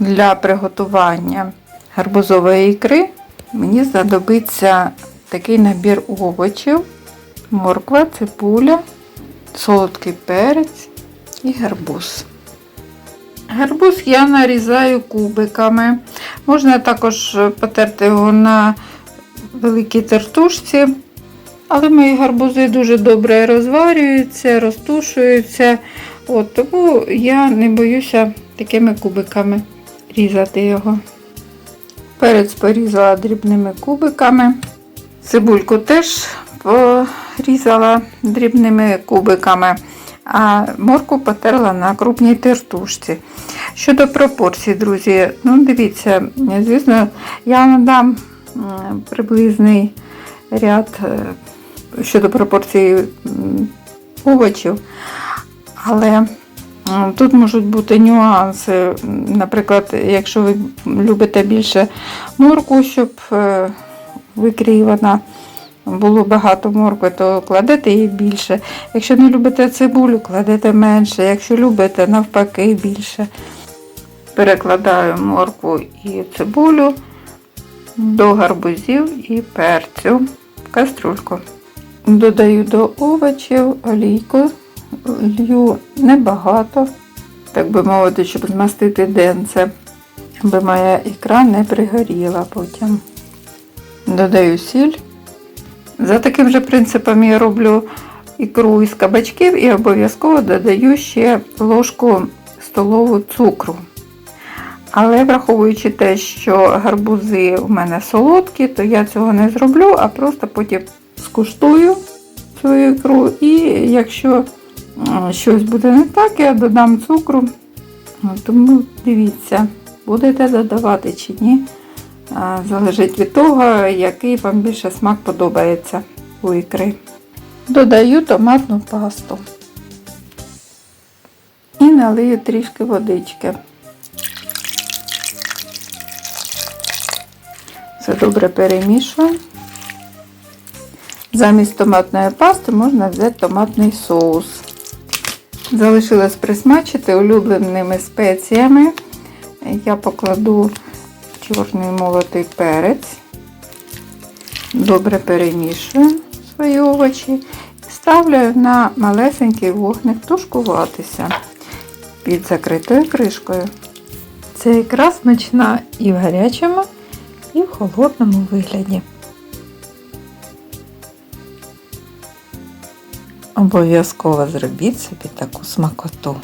Для приготування гарбузової ікри мені знадобиться такий набір овочів, морква, цибуля, солодкий перець і гарбуз. Гарбуз я нарізаю кубиками. Можна також потерти його на великій тертушці. Але мої гарбузи дуже добре розварюються, розтушуються. От, тому я не боюся такими кубиками різати його. Перець порізала дрібними кубиками. Цибульку теж порізала дрібними кубиками, а морку потерла на крупній тертушці. Щодо пропорцій, друзі, ну дивіться, звісно, я вам дам приблизний ряд е, щодо пропорцій овочів, але тут можуть бути нюанси. Наприклад, якщо ви любите більше морку, щоб е, вона було багато моркви, то кладете її більше. Якщо не любите цибулю, кладете менше. Якщо любите, навпаки, більше. Перекладаю моркву і цибулю до гарбузів і перцю в каструльку. Додаю до овочів олійку, лью небагато, так би мовити, щоб змастити денце, аби моя ікра не пригоріла потім. Додаю сіль. За таким же принципом я роблю ікру із кабачків і обов'язково додаю ще ложку столову цукру. Але враховуючи те, що гарбузи у мене солодкі, то я цього не зроблю, а просто потім скуштую свою ікру. І якщо щось буде не так, я додам цукру. Тому дивіться, будете додавати чи ні. Залежить від того, який вам більше смак подобається у ікри. Додаю томатну пасту. І налию трішки водички. Все добре перемішую. Замість томатної пасти можна взяти томатний соус. Залишилось присмачити улюбленими спеціями. Я покладу чорний молотий перець. Добре перемішую свої овочі ставлю на малесенький вогник тушкуватися під закритою кришкою. Це якраз смачна і в гарячому, і в холодному вигляді. Обов'язково зробіть собі таку смакоту.